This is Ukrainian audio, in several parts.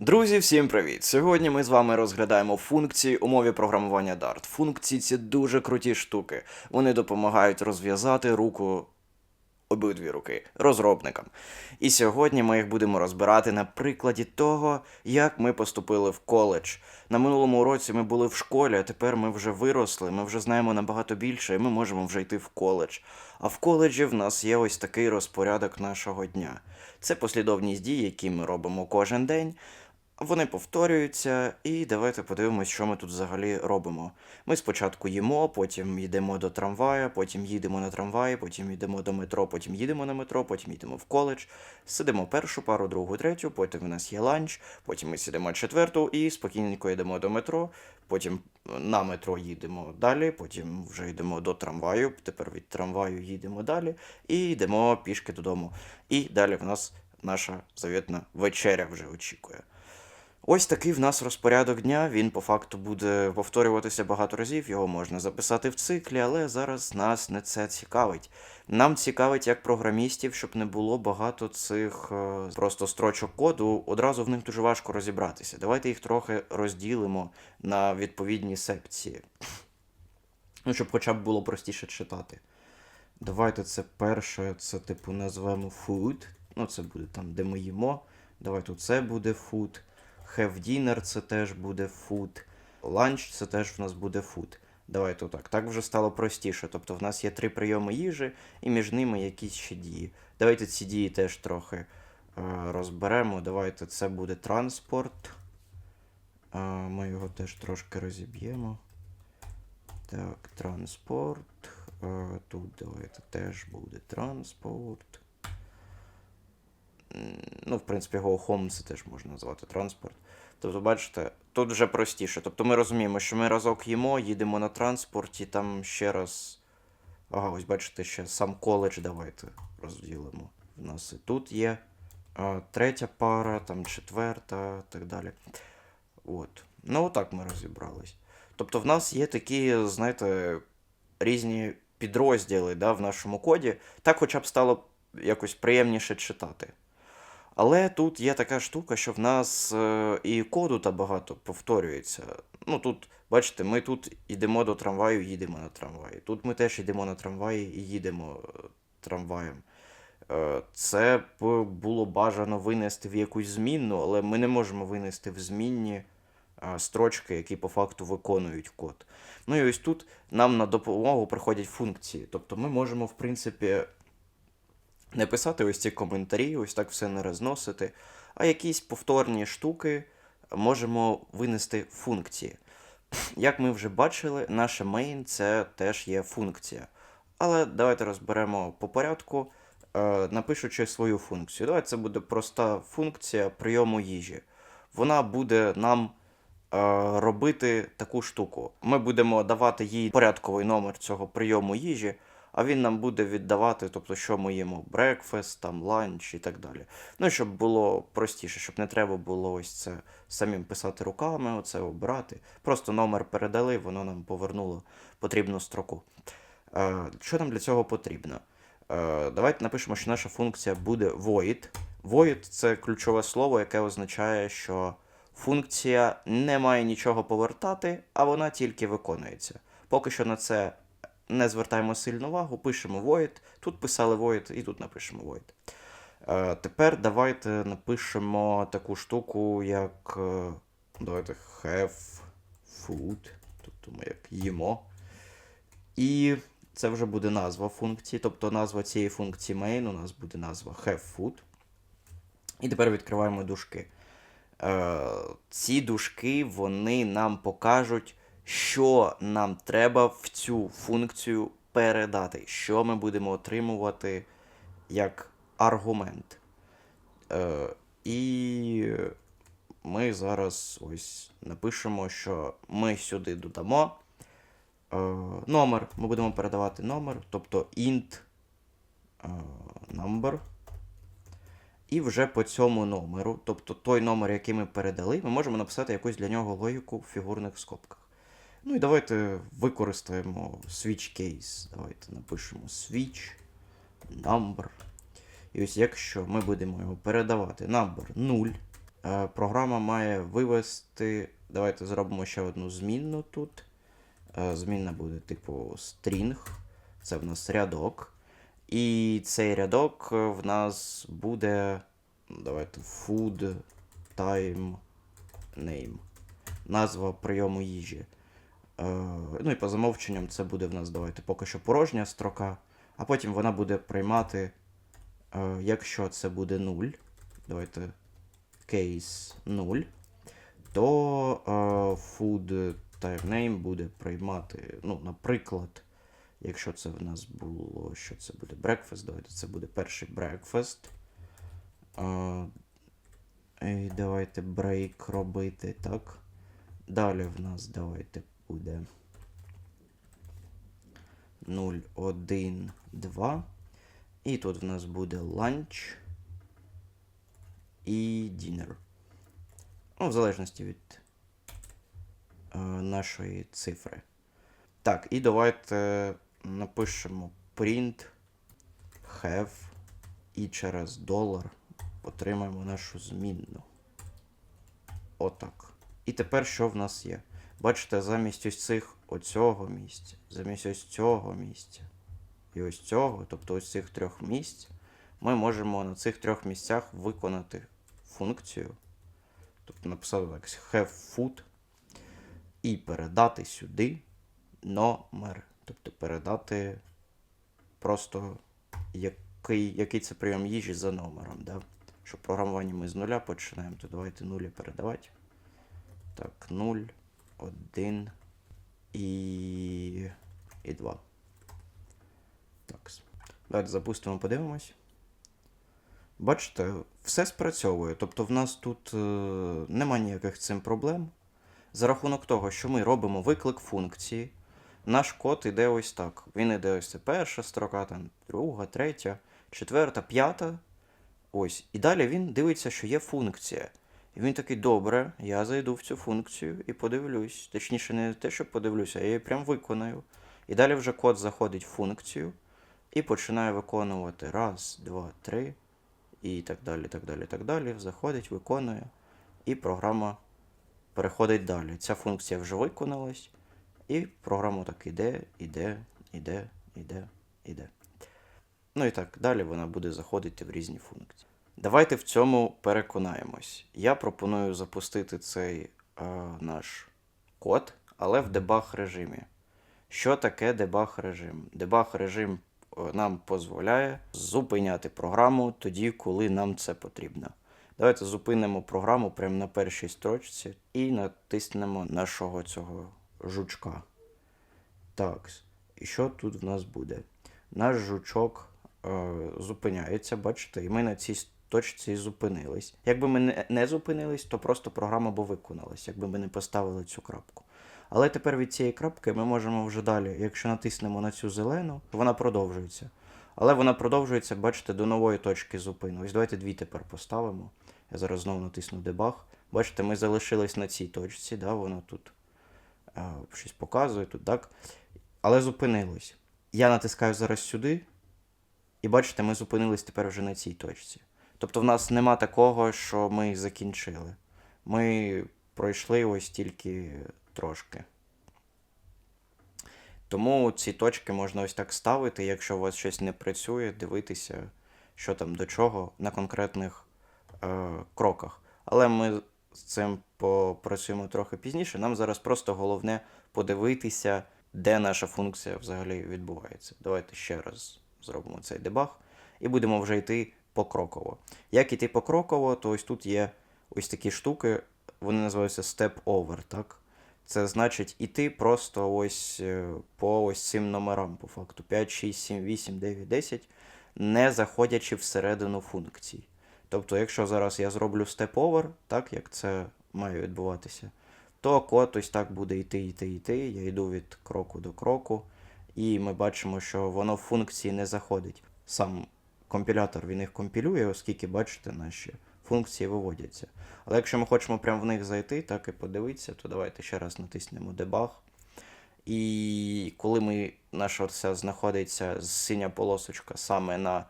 Друзі, всім привіт! Сьогодні ми з вами розглядаємо функції у мові програмування Dart. Функції ці дуже круті штуки. Вони допомагають розв'язати руку обидві руки розробникам. І сьогодні ми їх будемо розбирати на прикладі того, як ми поступили в коледж. На минулому уроці ми були в школі, а тепер ми вже виросли, ми вже знаємо набагато більше, і ми можемо вже йти в коледж. А в коледжі в нас є ось такий розпорядок нашого дня. Це послідовність дій, які ми робимо кожен день. Вони повторюються, і давайте подивимось, що ми тут взагалі робимо. Ми спочатку їмо, потім йдемо до трамвая, потім їдемо на трамваї, потім йдемо до метро, потім їдемо на метро, потім їдемо в коледж, сидимо першу пару, другу, третю, потім у нас є ланч, потім ми сидимо четверту і спокійненько йдемо до метро, потім на метро їдемо далі, потім вже йдемо до трамваю, тепер від трамваю їдемо далі і йдемо пішки додому. І далі в нас наша завітна вечеря вже очікує. Ось такий в нас розпорядок дня. Він по факту буде повторюватися багато разів. Його можна записати в циклі, але зараз нас не це цікавить. Нам цікавить як програмістів, щоб не було багато цих е, просто строчок коду. Одразу в них дуже важко розібратися. Давайте їх трохи розділимо на відповідні секції. Ну, щоб хоча б було простіше читати. Давайте це перше, це типу назвемо food. Ну, це буде там, де ми їмо. Давай тут це буде food. Have це теж буде food. Lunch це теж в нас буде food. Давайте отак. Так вже стало простіше. Тобто в нас є три прийоми їжі, і між ними якісь ще дії. Давайте ці дії теж трохи е, розберемо. Давайте це буде транспорт. Е, ми його теж трошки розіб'ємо. Так, транспорт. Е, тут давайте теж буде транспорт. Ну, в принципі, Go Home це теж можна назвати транспорт. Тобто, бачите, тут вже простіше. Тобто ми розуміємо, що ми разок їмо, їдемо на транспорті, там ще раз. Ага, ось бачите, ще сам коледж давайте розділимо. У нас і тут є а, третя пара, там четверта, так далі. От. Ну, отак ми розібрались. Тобто, в нас є такі, знаєте, різні підрозділи да, в нашому коді. Так хоча б стало якось приємніше читати. Але тут є така штука, що в нас е, і коду та багато повторюється. Ну тут, бачите, ми тут йдемо до трамваю, їдемо на трамваї. Тут ми теж йдемо на трамваї і їдемо е, трамваєм. Е, Це б було бажано винести в якусь змінну, але ми не можемо винести в змінні строчки, які по факту виконують код. Ну і ось тут нам на допомогу приходять функції. Тобто ми можемо, в принципі, не писати ось ці коментарі, ось так все не розносити, а якісь повторні штуки можемо винести функції. Як ми вже бачили, наше main це теж є функція. Але давайте розберемо по порядку, е, напишучи свою функцію. Давайте це буде проста функція прийому їжі. Вона буде нам е, робити таку штуку. Ми будемо давати їй порядковий номер цього прийому їжі, а він нам буде віддавати, тобто, що ми їмо брекфест, там ланч і так далі. Ну, щоб було простіше, щоб не треба було ось це самим писати руками, оце обирати. Просто номер передали, воно нам повернуло потрібну строку. Е, що нам для цього потрібно? Е, давайте напишемо, що наша функція буде void. Void це ключове слово, яке означає, що функція не має нічого повертати, а вона тільки виконується. Поки що на це не звертаємо сильну увагу, пишемо void. Тут писали void і тут напишемо void. Е, тепер давайте напишемо таку штуку, як. е, Давайте have food. Тобто ми як їмо. І це вже буде назва функції. Тобто назва цієї функції main у нас буде назва have food. І тепер відкриваємо дужки. Е, ці дужки вони нам покажуть, що нам треба в цю функцію передати, що ми будемо отримувати як аргумент. Е, і ми зараз ось напишемо, що ми сюди додамо е, номер. Ми будемо передавати номер, тобто int е, number. І вже по цьому номеру, тобто той номер, який ми передали, ми можемо написати якусь для нього логіку в фігурних скобках. Ну і давайте використаємо switch case. Давайте напишемо switch number. І ось якщо ми будемо його передавати number 0, Е, Програма має вивести. Давайте зробимо ще одну змінну тут. Е, Змінна буде типу string. Це в нас рядок. І цей рядок е, в нас буде. Давайте food time name. Назва прийому їжі. Е, ну і по замовченням це буде в нас, давайте, поки що порожня строка, а потім вона буде приймати, е, якщо це буде 0, давайте case 0, то е, food type name буде приймати, ну, наприклад, якщо це в нас було, що це буде breakfast, давайте це буде перший breakfast. І давайте break робити, так. Далі в нас давайте буде 0, 1, 2. І тут в нас буде lunch і dinner. Ну, в залежності від е, нашої цифри. Так, і давайте напишемо print have і через долар отримаємо нашу змінну. Отак. І тепер що в нас є? Бачите, замість ось цих оцього місця, замість ось цього місця і ось цього, тобто ось цих трьох місць, ми можемо на цих трьох місцях виконати функцію. Тобто написати так, have food і передати сюди номер. Тобто передати просто який, який це прийом їжі за номером. Да? Що програмування ми з нуля починаємо, то давайте нулі передавати. Так, 0, 1 і, і 2. Так. Давайте запустимо, подивимось. Бачите, все спрацьовує. Тобто в нас тут е, нема ніяких цим проблем. За рахунок того, що ми робимо виклик функції, наш код іде ось так. Він іде ось це перша строка, там друга, третя, четверта, п'ята. Ось. І далі він дивиться, що є функція. І він такий, добре, я зайду в цю функцію і подивлюсь. Точніше, не те, що подивлюся, а я її прям виконаю. І далі вже код заходить в функцію і починає виконувати раз, два, три, і так далі, так далі, так далі. Заходить, виконує, і програма переходить далі. Ця функція вже виконалась, і програма так іде, іде, іде, іде, іде. Ну і так далі вона буде заходити в різні функції. Давайте в цьому переконаємось. Я пропоную запустити цей е, наш код, але в дебаг режимі. Що таке дебаг режим? Дебаг режим е, нам дозволяє зупиняти програму тоді, коли нам це потрібно. Давайте зупинимо програму прямо на першій строчці і натиснемо нашого цього жучка. Так, і що тут в нас буде? Наш жучок е, зупиняється, бачите, і ми на цій точці зупинились. Якби ми не, зупинились, то просто програма б виконалась, якби ми не поставили цю крапку. Але тепер від цієї крапки ми можемо вже далі, якщо натиснемо на цю зелену, вона продовжується. Але вона продовжується, бачите, до нової точки зупину. Ось давайте дві тепер поставимо. Я зараз знову натисну дебаг. Бачите, ми залишились на цій точці, да, воно тут е, щось показує, тут так. Але зупинилось. Я натискаю зараз сюди, і бачите, ми зупинились тепер вже на цій точці. Тобто в нас нема такого, що ми закінчили. Ми пройшли ось тільки трошки. Тому ці точки можна ось так ставити, якщо у вас щось не працює, дивитися, що там до чого на конкретних е, кроках. Але ми з цим попрацюємо трохи пізніше. Нам зараз просто головне подивитися, де наша функція взагалі відбувається. Давайте ще раз зробимо цей дебаг і будемо вже йти покроково. Як іти покроково, то ось тут є ось такі штуки, вони називаються step over, так? Це значить іти просто ось е, по ось цим номерам, по факту 5, 6, 7, 8, 9, 10, не заходячи всередину функцій. Тобто, якщо зараз я зроблю over, так як це має відбуватися, то код ось так буде йти, йти, йти. Я йду від кроку до кроку, і ми бачимо, що воно в функції не заходить. Сам компілятор він їх компілює, оскільки, бачите, наші функції виводяться. Але якщо ми хочемо прямо в них зайти, так і подивитися, то давайте ще раз натиснемо дебаг. І коли ми наша оця знаходиться синя полосочка саме на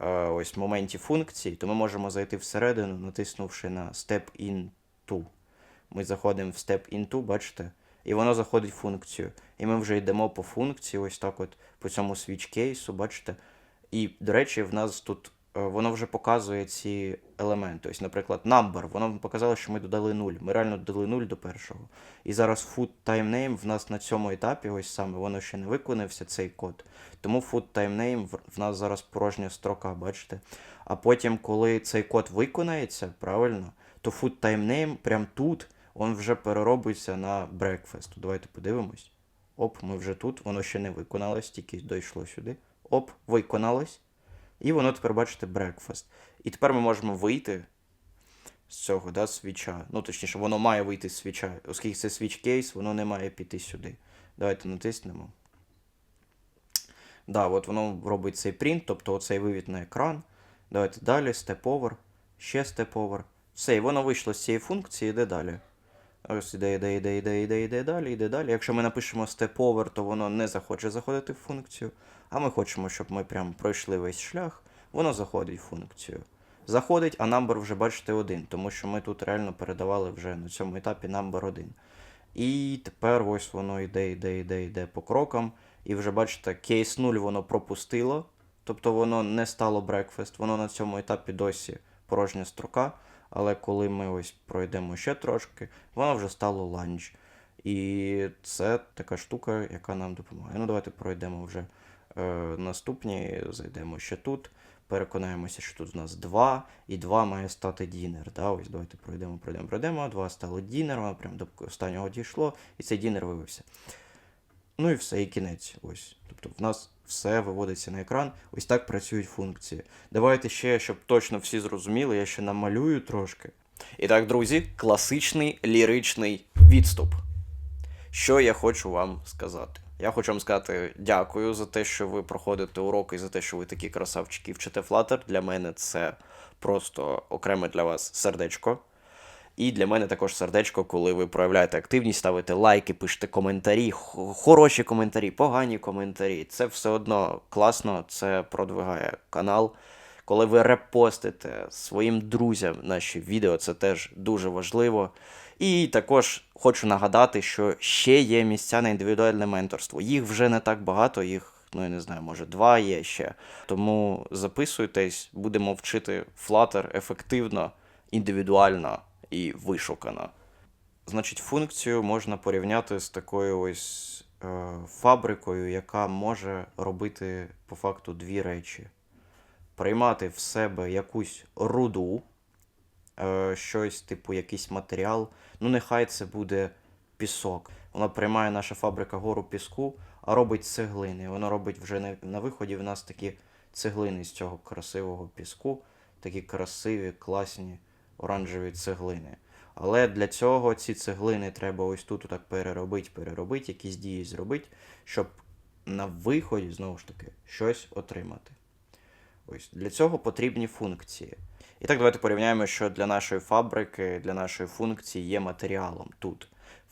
е, ось моменті функції, то ми можемо зайти всередину, натиснувши на Step Into. Ми заходимо в Step Into, бачите? І воно заходить в функцію. І ми вже йдемо по функції, ось так от по цьому switch кейсу, бачите? І, до речі, в нас тут е, воно вже показує ці елементи. Ось, наприклад, number, воно показало, що ми додали 0. Ми реально додали 0 до першого. І зараз food time name в нас на цьому етапі, ось саме, воно ще не виконався, цей код. Тому food time name в- нас зараз порожня строка, бачите? А потім, коли цей код виконається, правильно, то food time name прям тут, він вже переробиться на breakfast. Давайте подивимось. Оп, ми вже тут, воно ще не виконалось, тільки дійшло сюди. Оп, виконалось. І воно тепер, бачите, breakfast. І тепер ми можемо вийти з цього, да, свіча. Ну, точніше, воно має вийти з свіча. Оскільки це свіч кейс, воно не має піти сюди. Давайте натиснемо. Да, от воно робить цей принт, тобто оцей вивід на екран. Давайте далі, step over, ще step over. Все, і воно вийшло з цієї функції, йде далі. Ось іде, іде, іде, іде, іде, іде далі, іде далі. Якщо ми напишемо step over, то воно не захоче заходити в функцію. А ми хочемо, щоб ми прям пройшли весь шлях, воно заходить в функцію. Заходить, а number вже бачите один, тому що ми тут реально передавали вже на цьому етапі number 1. І тепер ось воно йде, йде, йде, йде по крокам. І вже бачите, кейс 0 воно пропустило. Тобто воно не стало breakfast, воно на цьому етапі досі порожня строка. Але коли ми ось пройдемо ще трошки, воно вже стало ланч. І це така штука, яка нам допомагає. Ну, давайте пройдемо вже наступні, зайдемо ще тут. Переконаємося, що тут у нас 2, і 2 має стати дінер. Да? Ось давайте пройдемо, пройдемо, пройдемо. 2 стало дінер, воно прям до останнього дійшло, і цей дінер вивився. Ну і все, і кінець. Ось. Тобто в нас все виводиться на екран. Ось так працюють функції. Давайте ще, щоб точно всі зрозуміли, я ще намалюю трошки. І так, друзі, класичний ліричний відступ. Що я хочу вам сказати? Я хочу вам сказати дякую за те, що ви проходите уроки, і за те, що ви такі красавчики вчите Flutter. Для мене це просто окреме для вас сердечко. І для мене також сердечко, коли ви проявляєте активність, ставите лайки, пишете коментарі, хороші коментарі, погані коментарі. Це все одно класно, це продвигає канал. Коли ви репостите своїм друзям наші відео, це теж дуже важливо. І також хочу нагадати, що ще є місця на індивідуальне менторство. Їх вже не так багато, їх, ну я не знаю, може два є ще. Тому записуйтесь, будемо вчити Flutter ефективно, індивідуально і вишукано. Значить, функцію можна порівняти з такою ось е, фабрикою, яка може робити по факту дві речі: приймати в себе якусь руду, е, щось, типу, якийсь матеріал. Ну, нехай це буде пісок. Вона приймає наша фабрика гору піску, а робить цеглини. Воно робить вже на, на виході в нас такі цеглини з цього красивого піску, такі красиві, класні оранжеві цеглини. Але для цього ці цеглини треба ось тут так переробити, переробити, якісь дії зробити, щоб на виході, знову ж таки, щось отримати. Ось для цього потрібні функції. І так, давайте порівняємо, що для нашої фабрики, для нашої функції є матеріалом тут.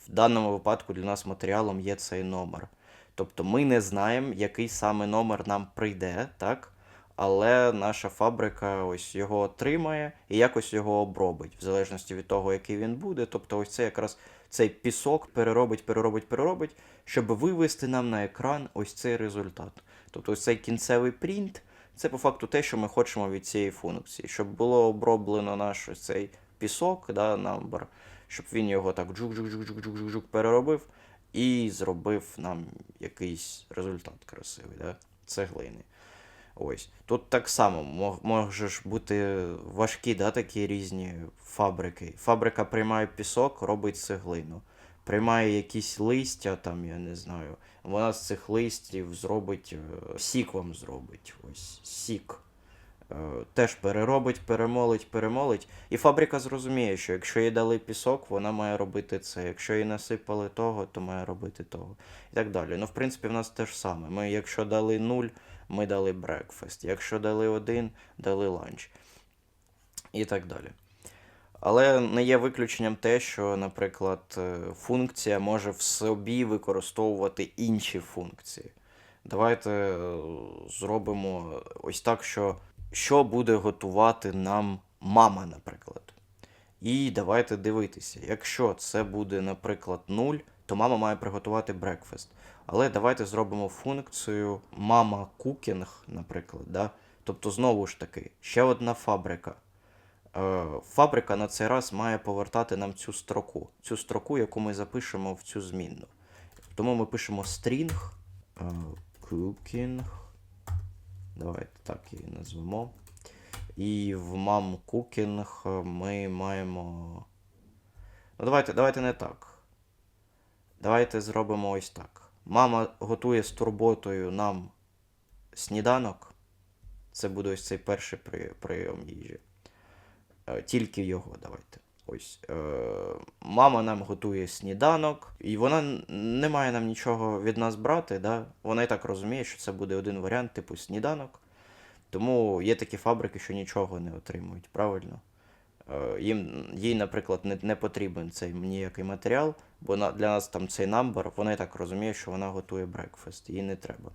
В даному випадку для нас матеріалом є цей номер. Тобто ми не знаємо, який саме номер нам прийде, так? Але наша фабрика ось його отримає і якось його обробить, в залежності від того, який він буде. Тобто, ось це якраз цей пісок переробить, переробить, переробить, щоб вивести нам на екран ось цей результат. Тобто, ось цей кінцевий принт це по факту те, що ми хочемо від цієї функції, щоб було оброблено наш цей пісок, да, number, щоб він його так джук-джук-джук-джук-джук переробив і зробив нам якийсь результат красивий, да? цеглини. Ось. Тут так само мож- може бути важкі да, такі різні фабрики. Фабрика приймає пісок, робить цеглину. Приймає якісь листя, там, я не знаю. Вона з цих листів зробить е, сік вам зробить. Ось сік. Е, Теж переробить, перемолить, перемолить. І фабрика зрозуміє, що якщо їй дали пісок, вона має робити це. Якщо їй насипали того, то має робити того. І так далі. Ну, в принципі, в нас те ж саме. Ми, якщо дали 0, ми дали breakfast. Якщо дали 1, дали ланч. І так далі. Але не є виключенням те, що, наприклад, е, функція може в собі використовувати інші функції. Давайте е, зробимо ось так, що що буде готувати нам мама, наприклад. І давайте дивитися. Якщо це буде, наприклад, 0, то мама має приготувати брекфаст. Але давайте зробимо функцію мама кукінг, наприклад. Да? Тобто, знову ж таки, ще одна фабрика. Е, Фабрика на цей раз має повертати нам цю строку. Цю строку, яку ми запишемо в цю змінну. Тому ми пишемо string е, cooking. Давайте так її назвемо. І в mom cooking ми маємо. Ну, давайте, давайте не так. Давайте зробимо ось так. Мама готує з турботою нам сніданок. Це буде ось цей перший прийом їжі. Е, Тільки його давайте. Ось. Е, мама нам готує сніданок, і вона не має нам нічого від нас брати. Да? Вона і так розуміє, що це буде один варіант, типу сніданок. Тому є такі фабрики, що нічого не отримують, правильно? Е, Їм, їй, наприклад, не, не потрібен цей ніякий матеріал, бо на, для нас там цей намбер, вона і так розуміє, що вона готує брекфаст, їй не треба.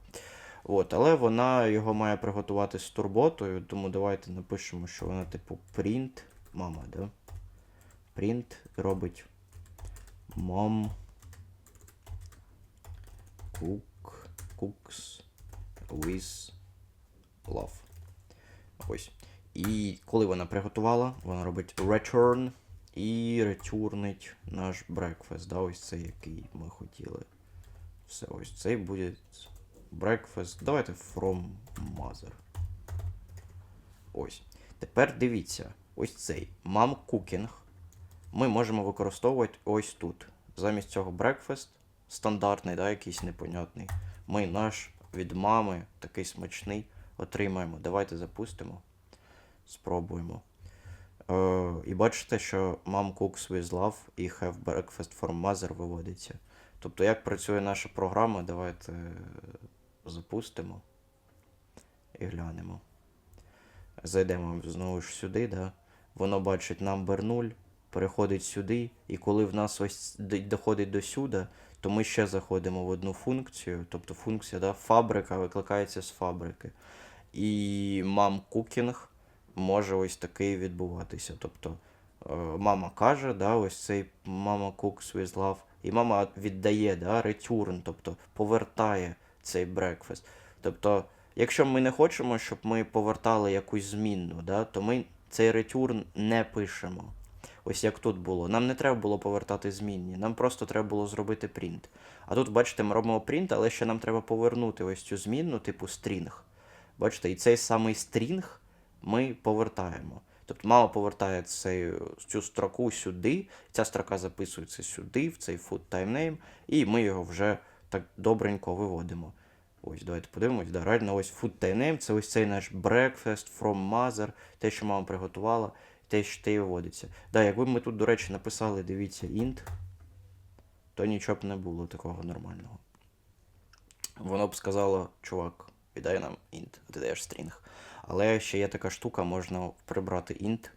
От, але вона його має приготувати з турботою, тому давайте напишемо, що вона, типу, print, мама, да? Print робить mom cook, cooks with love. Ось. І коли вона приготувала, вона робить return і ретюрнить наш breakfast. Да, ось цей, який ми хотіли. Все, ось цей буде breakfast. Давайте from mother. Ось. Тепер дивіться, ось цей mom cooking ми можемо використовувати ось тут. Замість цього breakfast, стандартний, да, якийсь непонятний. Ми наш від мами, такий смачний, отримаємо. Давайте запустимо. Спробуємо. Е, і бачите, що mom cooks with love і have breakfast for mother виводиться. Тобто, як працює наша програма, давайте запустимо і глянемо. Зайдемо знову ж сюди, да? воно бачить number 0, переходить сюди, і коли в нас ось доходить до сюди, то ми ще заходимо в одну функцію. Тобто функція да, фабрика викликається з фабрики. І мам кукінг може ось такий відбуватися. Тобто е, мама каже, да, ось цей мама cooks with love, і мама віддає да, return, тобто повертає цей breakfast. Тобто, якщо ми не хочемо, щоб ми повертали якусь змінну, да, то ми цей return не пишемо. Ось як тут було. Нам не треба було повертати змінні, нам просто треба було зробити print. А тут, бачите, ми робимо print, але ще нам треба повернути ось цю змінну, типу string. Бачите, і цей самий стрінг ми повертаємо. Тобто мама повертає цей, цю строку сюди, ця строка записується сюди, в цей food time name, і ми його вже так добренько виводимо. Ось, давайте подивимось. Да, реально ось food name, це ось цей наш breakfast from mother, те, що мама приготувала, те, що те і виводиться. Да, якби ми тут, до речі, написали, дивіться, int, то нічого б не було такого нормального. Воно б сказало, чувак, віддай нам int, а ти даєш string. Але ще є така штука, можна прибрати int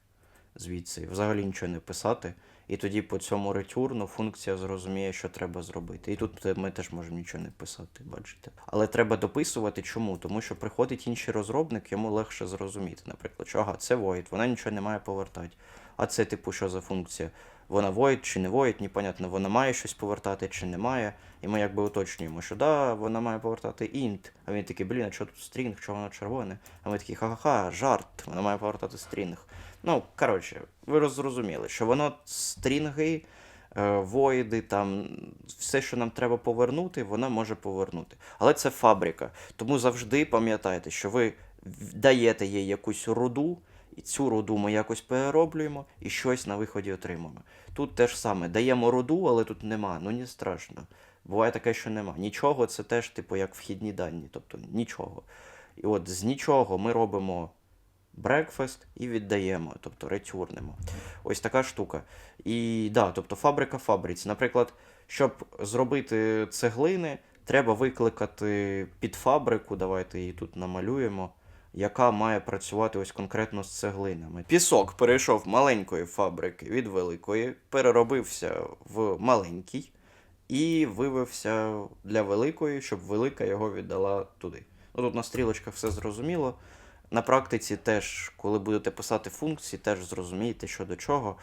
звідси, взагалі нічого не писати. І тоді по цьому ретюрну функція зрозуміє, що треба зробити. І тут ми теж можемо нічого не писати, бачите. Але треба дописувати чому? Тому що приходить інший розробник, йому легше зрозуміти. Наприклад, що ага, це void, вона нічого не має повертати. А це, типу, що за функція? Вона void чи не void, непонятно, вона має щось повертати чи не має. І ми якби уточнюємо, що да, вона має повертати int. А він такий, блін, а що тут стрінг, що воно червоне? А ми такі, ха-ха-ха, жарт, вона має повертати стрінг. Ну, коротше, ви зрозуміли, що воно стрінги, е, воїди, там, все, що нам треба повернути, вона може повернути. Але це фабрика. Тому завжди пам'ятайте, що ви даєте їй якусь руду, і цю руду ми якось перероблюємо і щось на виході отримуємо. Тут те ж саме, даємо руду, але тут нема, ну не страшно. Буває таке, що нема. Нічого це теж, типу, як вхідні дані, тобто нічого. І от з нічого ми робимо breakfast і віддаємо, тобто ретюрнемо. Ось така штука. І да, тобто фабрика фабриці. Наприклад, щоб зробити цеглини, треба викликати під фабрику, давайте її тут намалюємо, яка має працювати ось конкретно з цеглинами. Пісок перейшов маленької фабрики від великої, переробився в маленький і вивився для великої, щоб велика його віддала туди. Ну, тут на стрілочках все зрозуміло. На практиці теж, коли будете писати функції, теж зрозумієте, що до чого.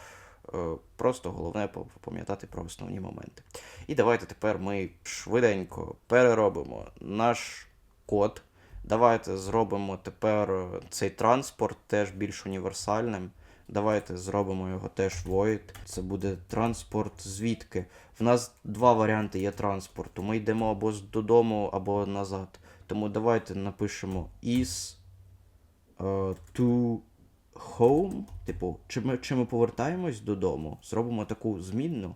Е, Просто головне пам- пам'ятати про основні моменти. І давайте тепер ми швиденько переробимо наш код. Давайте зробимо тепер е, цей транспорт теж більш універсальним. Давайте зробимо його теж void. Це буде транспорт звідки. В нас два варіанти є транспорту. Ми йдемо або додому, або назад. Тому давайте напишемо is to home. Типу, чи ми, чи ми повертаємось додому, зробимо таку змінну,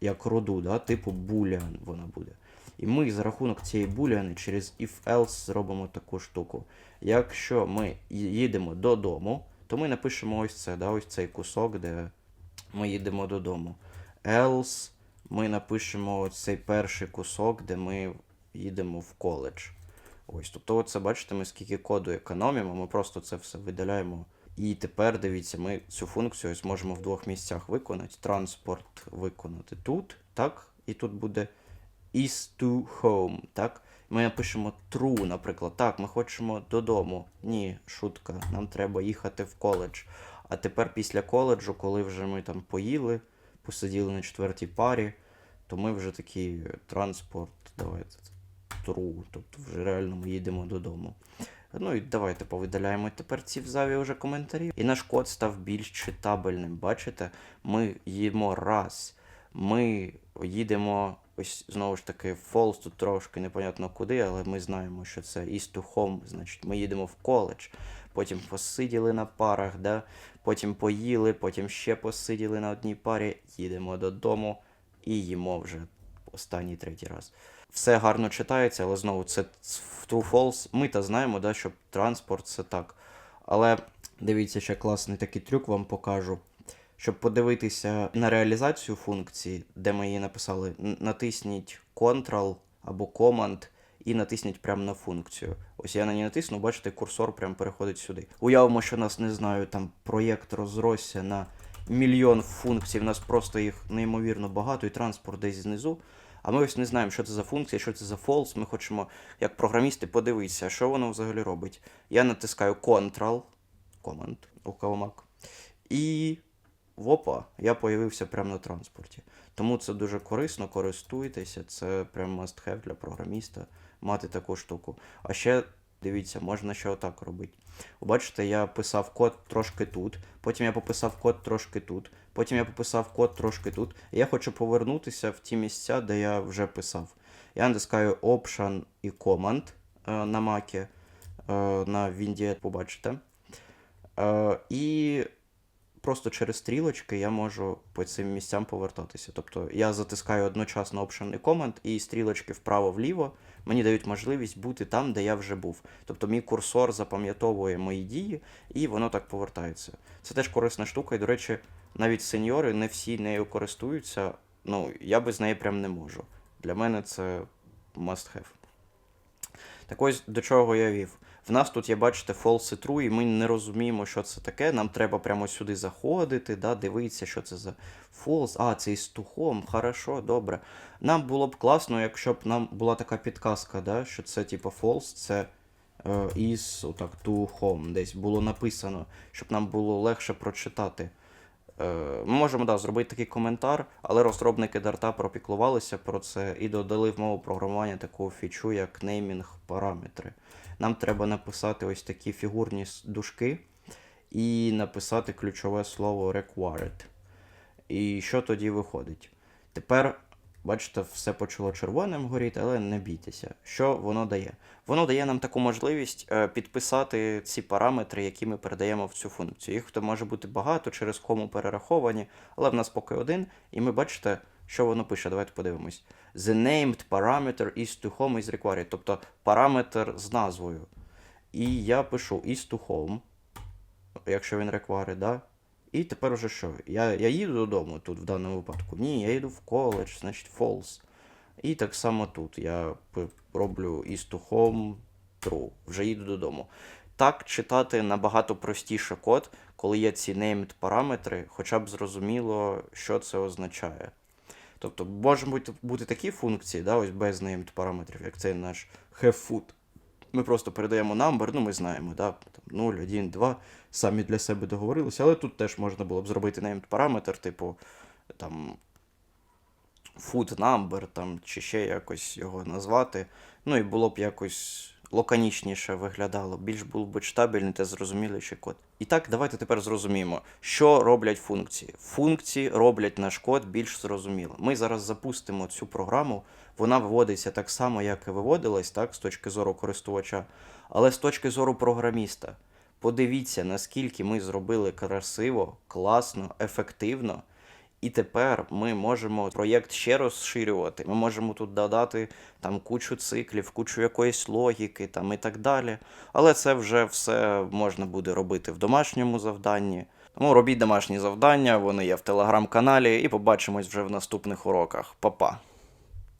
як роду, да? типу boolean вона буде. І ми за рахунок цієї boolean через if-else зробимо таку штуку. Якщо ми їдемо додому, то ми напишемо ось це, да? ось цей кусок, де ми їдемо додому. Else ми напишемо ось цей перший кусок, де ми їдемо в коледж. Ось, тобто, оце бачите, ми скільки коду економимо, ми просто це все видаляємо. І тепер дивіться, ми цю функцію ось можемо в двох місцях виконати. Транспорт виконати тут, так? І тут буде is to home, так? Ми напишемо true, наприклад. Так, ми хочемо додому. Ні, шутка, нам треба їхати в коледж. А тепер після коледжу, коли вже ми там поїли, посиділи на четвертій парі, то ми вже такий е, транспорт, давайте true, тобто вже реально ми їдемо додому. Ну і давайте повидаляємо тепер ці взаві вже коментарі. І наш код став більш читабельним. Бачите, ми їдемо раз. Ми їдемо, ось знову ж таки, false тут трошки непонятно куди, але ми знаємо, що це is to home, значить ми їдемо в коледж. Потім посиділи на парах, да? потім поїли, потім ще посиділи на одній парі, їдемо додому і їмо вже останній третій раз. Все гарно читається, але знову це True False. Ми та знаємо, да, що транспорт це так. Але дивіться, ще класний такий трюк вам покажу. Щоб подивитися на реалізацію функції, де ми її написали, натисніть Ctrl або Command і натисніть прямо на функцію. Ось я на ній натисну, бачите, курсор прямо переходить сюди. Уявимо, що нас не знаю, там проєкт розросся на мільйон функцій, в нас просто їх неймовірно багато, і транспорт десь знизу. А ми ось не знаємо, що це за функція, що це за false. Ми хочемо, як програмісти, подивитися, що воно взагалі робить. Я натискаю Ctrl, Command, у Mac, і Опа, я появився прямо на транспорті. Тому це дуже корисно, користуйтеся, це прям must have для програміста мати таку штуку. А ще дивіться, можна ще отак робити. Бачите, я писав код трошки тут, потім я пописав код трошки тут, потім я пописав код трошки тут. І я хочу повернутися в ті місця, де я вже писав. Я натискаю Option і Command е, на Mac, е, на Windows, побачите. Е, і просто через стрілочки я можу по цим місцям повертатися. Тобто я затискаю одночасно Option і Command, і стрілочки вправо-вліво мені дають можливість бути там, де я вже був. Тобто мій курсор запам'ятовує мої дії, і воно так повертається. Це теж корисна штука, і, до речі, навіть сеньори не всі нею користуються. Ну, я без неї прям не можу. Для мене це must have. Так ось до чого я вів. В нас тут є, бачите, false і true, і ми не розуміємо, що це таке. Нам треба прямо сюди заходити, да, дивитися, що це за false. А, це із тухом, хорошо, добре. Нам було б класно, якщо б нам була така підказка, да, що це типу false, це е, is отак, home десь було написано, щоб нам було легше прочитати. Е, Ми можемо да, зробити такий коментар, але розробники Дарта пропіклувалися про це і додали в мову програмування таку фічу, як неймінг параметри. Нам треба написати ось такі фігурні дужки і написати ключове слово required. І що тоді виходить? Тепер, бачите, все почало червоним горіти, але не бійтеся. Що воно дає? Воно дає нам таку можливість е, підписати ці параметри, які ми передаємо в цю функцію. Їх може бути багато, через кому перераховані, але в нас поки один, і ми бачите, що воно пише. Давайте подивимось. The named parameter is to home is required, тобто параметр з назвою. І я пишу is to home, якщо він required, да? І тепер уже що? Я, я їду додому тут в даному випадку. Ні, я їду в коледж, значить false. І так само тут я роблю is to home true. Вже їду додому. Так читати набагато простіше код, коли є ці named параметри, хоча б зрозуміло, що це означає. Тобто можуть бути, такі функції, да, ось без named параметрів, як цей наш have food. Ми просто передаємо number, ну ми знаємо, да, там 0, 1, 2, самі для себе договорилися, але тут теж можна було б зробити named параметр, типу там food number, там, чи ще якось його назвати. Ну і було б якось лаконічніше виглядало, більш був би читабельний та зрозуміліший код. І так, давайте тепер зрозуміємо, що роблять функції. Функції роблять наш код більш зрозуміло. Ми зараз запустимо цю програму, вона виводиться так само, як і виводилась, так, з точки зору користувача, але з точки зору програміста. Подивіться, наскільки ми зробили красиво, класно, ефективно. І тепер ми можемо проєкт ще розширювати. Ми можемо тут додати там кучу циклів, кучу якоїсь логіки там і так далі. Але це вже все можна буде робити в домашньому завданні. Тому робіть домашні завдання, вони є в телеграм-каналі, і побачимось вже в наступних уроках. Па-па!